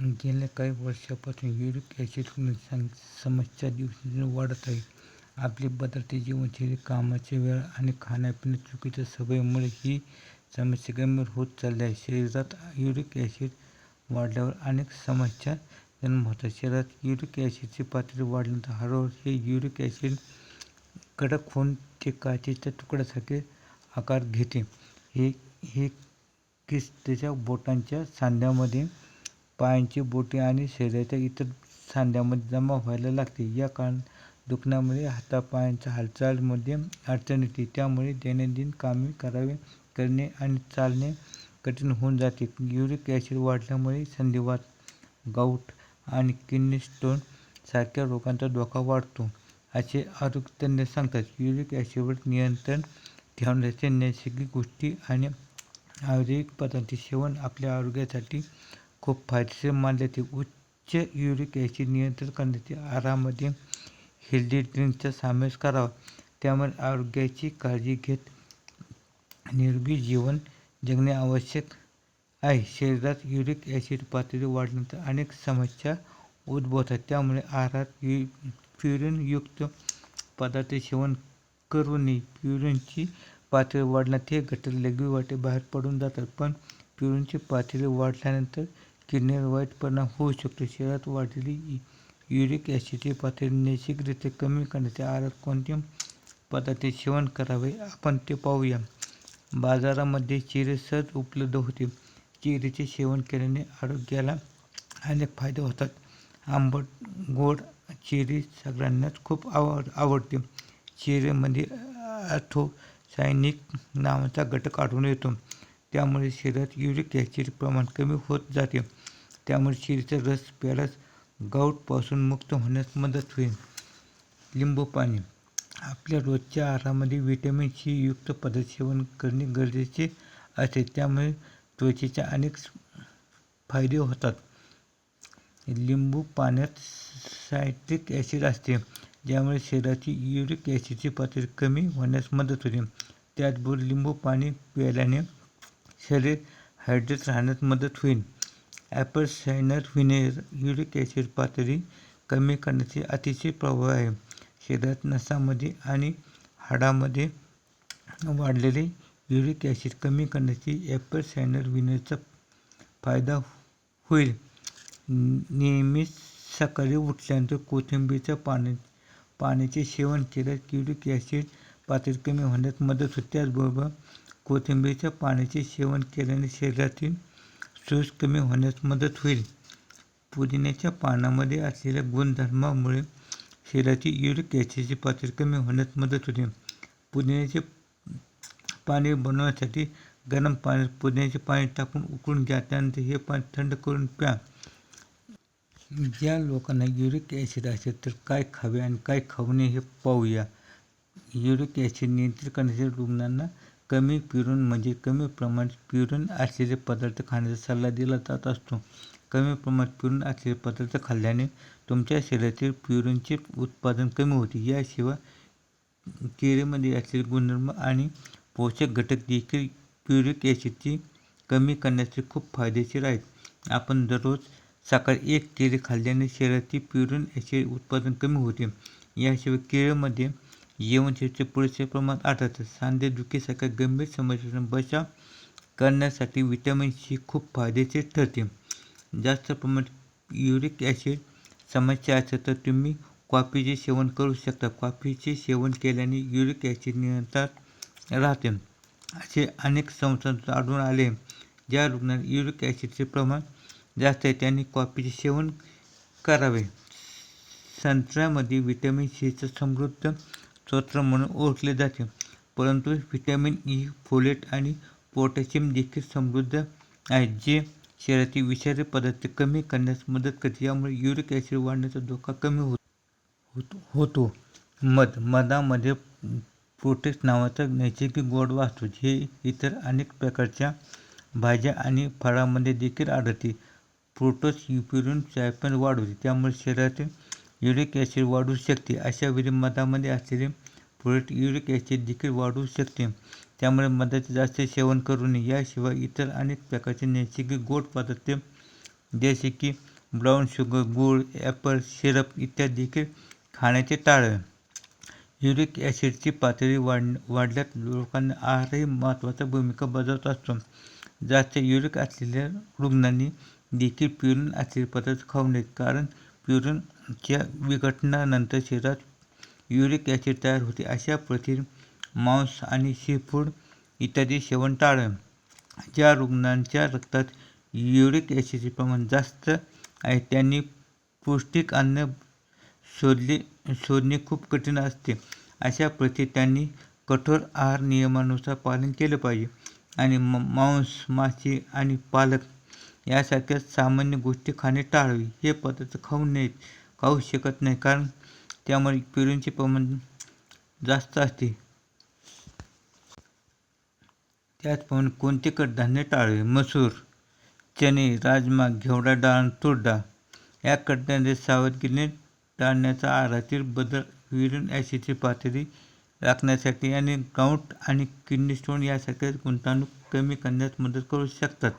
गेल्या काही वर्षापासून युरिक ॲसिड समस्या दिवसेंदिवस वाढत आहे. आपली बदलती जीवनशैली, कामाची वेळ आणि खाण्यापिण्या चुकीच्या सवयीमुळे ही समस्या गंभीर होत चालली आहे. शरीरात युरिक ॲसिड वाढल्यावर अनेक समस्या जन्म होतात. शरीरात युरिक ॲसिडची पातळी वाढल्यानंतर हळूहळू हे युरिक ॲसिड कडक होऊन ते काचेच्या तुकड्यासारखे आकार घेते. हे हे किस्त त्याच्या बोटांच्या सांध्यामध्ये, पायांची बोटे आणि शरीराच्या इतर सांध्यांमध्ये जमा व्हायला लागते. या कारण दुखण्यामुळे हातापायांच्या हालचालीमध्ये अडचण येते. त्यामुळे दैनंदिन कामे करावे करणे आणि चालणे कठीण होऊन जाते. युरिक ॲसिड वाढल्यामुळे संधिवात, गाऊट आणि किडनी स्टोन सारख्या रोगांचा धोका वाढतो, असे आरोग्यतज्ञ सांगतात. युरिक ॲसिडवर नियंत्रण ठेवण्याचे नैसर्गिक गोष्टी आणि आयुर्वेदिक पदार्थांचे सेवन आपल्या आरोग्यासाठी खूप फायदेशीर मानले जाते. उच्च युरिक ॲसिड नियंत्रित करण्यासाठी आहारामध्ये हेल्दी ड्रिंकचा समावेश करावा. त्यामुळे आरोग्याची काळजी घेत निरोगी जीवन जगणे आवश्यक आहे. शरीरात युरिक ॲसिड पातळी वाढल्यानंतर अनेक समस्या उद्भवतात. त्यामुळे आहारात प्युरिनयुक्त पदार्थ सेवन करू नये. प्युरिनची पातळी वाढण्यात हे घटक लघवीवाटे बाहेर पडून जातात. पण प्युरिनची पातळी वाढल्यानंतर किडनीवर वाईट परिणाम होऊ शकतो. शरीरात वाढलेली युरिक ॲसिडची पातळी नैसर्गिकरित्या कमी करण्यासाठी आहारात कोणत्या पदार्थ सेवन करावे आपण ते पाहूया. बाजारामध्ये चिरे सहज उपलब्ध होते. चिरेचे सेवन केल्याने आरोग्याला अनेक फायदे होतात. आंबट गोड चिरे सगळ्यांनाच खूप आवड आवडते. चिरेमध्ये अँथोसायनिन नावाचा घटक आढळून येतो. त्यामुळे शरीरात युरिक ॲसिड प्रमाण कमी होत जाते. त्यामुळे शिरीचा रस प्यायल्यास गाऊटपासून मुक्त होण्यास मदत होईल. लिंबू पाणी आपल्या रोजच्या आहारामध्ये व्हिटॅमिन सी युक्त पदार्थ सेवन करणे गरजेचे असते. त्यामुळे त्वचेचे अनेक फायदे होतात. लिंबू पाण्यात सायट्रिक ॲसिड असते, ज्यामुळे शरीराची युरिक ॲसिडची पातळी कमी होण्यास मदत होते. त्याचबरोबर लिंबू पाणी प्यायल्याने शरीर हायड्रेट राहण्यास मदत होईल. Apple cider vinegar uric acid पातळी कमी करण्याचे अतिशय प्रभाव आहे. शरीरात नसामध्ये आणि हाडामध्ये वाढलेले युरिक ॲसिड कमी करण्याची ॲपल सायनर व्हिनेरचा फायदा होईल. नेहमीच सकाळी उठल्यानंतर कोथिंबीरच्या पाण्याचे सेवन केल्यास युरिक ॲसिड पातळी कमी होण्यास मदत होते. त्याचबरोबर कोथिंबीरच्या पाण्याचे सेवन केल्याने शरीरातील सूज कमी होण्यास मदत होईल. पुदिन्याच्या पानामध्ये असलेल्या गुणधर्मामुळे शरीराची युरिक ॲसिडची पातळी कमी होण्यास मदत होते. पुदिन्याचे पाणी बनवण्यासाठी गरम पाण्यात पुदिन्याचे पाणी टाकून उकळून घ्या. त्यानंतर हे पाणी थंड करून प्या. ज्या लोकांना युरिक ॲसिड असेल तर काय खावे आणि काय खाऊ नये हे पाहूया. युरिक ॲसिड नियंत्रित करण्यासाठी रुग्णांना कमी प्युरन म्हणजे कमी प्रमाणात प्युरिन असलेले पदार्थ खाण्याचा सल्ला दिला जात असतो. कमी प्रमाणात प्युरन असलेले पदार्थ खाल्ल्याने तुमच्या शरीरातील प्युरिनचे उत्पादन कमी होते. याशिवाय केळीमध्ये असलेले गुणधर्म आणि पोषक घटक देखील प्युरिक ॲसिडची कमी करण्याचे खूप फायदेशीर आहेत. आपण दररोज सकाळी एक केळी खाल्ल्याने शरीरातील प्युरन ॲसिड उत्पादन कमी होते. याशिवाय केळीमध्ये जीवनसत्त्वाचे पुरेसे प्रमाण आढळते. सांधेदुखीसारख्या गंभीर समस्यांपासून बचाव करण्यासाठी व्हिटॅमिन सी खूप फायदेशीर ठरते. जास्त प्रमाणात युरिक ॲसिड समस्या असेल तर तुम्ही कॉफीचे सेवन करू शकता. कॉफीचे सेवन केल्याने युरिक ॲसिड नियंत्रणात राहते, असे अनेक संस्था आढळून आले ज्या रुग्णांना युरिक ॲसिडचे प्रमाण जास्त आहे त्यांनी कॉफीचे सेवन करावे. संत्र्यामध्ये व्हिटॅमिन सीचा समृद्ध स्रोत म्हणून ओळखले जाते. परंतु व्हिटॅमिन ई, फोलेट आणि पोटॅशियम देखील समृद्ध आहेत, जे शरीरातील विषारी पदार्थ कमी करण्यास मदत करते. यामुळे युरिक ॲसिड वाढण्याचा धोका कमी होतो. मध मधामध्ये प्रोटेक्स नावाचा नैसर्गिक गोडवा असतो, जे इतर अनेक प्रकारच्या भाज्या आणि फळांमध्ये देखील आढळते. फ्रुक्टोज प्युरिन सायझाइम वाढवते, त्यामुळे शरीरातील युरिक ॲसिड वाढू शकते. अशावेळी मधामध्ये असलेले प्रोडक्ट युरिक ॲसिड देखील वाढू शकते. त्यामुळे मधाचे जास्त सेवन करू नये. याशिवाय इतर अनेक प्रकारचे नैसर्गिक गोड पदार्थ जसे की ब्राऊन शुगर गूळ ॲपल सिरप इत्यादी देखील खाण्याचे टाळावे युरिक ॲसिडची पातळी वाढ वाढल्यास लोकांना आहारही महत्त्वाची भूमिका बजावत असतो जास्त युरिक असलेल्या रुग्णांनी देखील प्युरिन असलेले पदार्थ खाऊ नयेत कारण च्या विघटनानंतर शरीरात युरिक ॲसिड तयार होते अशा प्रथिन मांस आणि सीफूड इत्यादी सेवन टाळावे ज्या रुग्णांच्या रक्तात युरिक ॲसिडचे प्रमाण जास्त आहे त्यांनी पौष्टिक अन्न शोधले शोधणे खूप कठीण असते. अशा प्रति त्यांनी कठोर आहार नियमानुसार पालन केले पाहिजे. आणि म मांस मासे आणि पालक यासारख्या सामान्य गोष्टी खाणे टाळावे. हे पदार्थ खाऊ नयेत. खाऊ शकत नाही कारण त्यामुळे प्युरिनचे प्रमाण जास्त असते. त्याचप्रमाणे कोणते कडधान्य टाळावे मसूर चणे राजमा घेवडा डाळ तूर डाळ या कडधान्य सावधगिरीने टाळण्याचा आहारातील बदल युरिन ॲसिडची पातळी राखण्यासाठी आणि गाऊट आणि किडनी स्टोन यासारख्या गुंतवणूक कमी करण्यास मदत करू शकतात.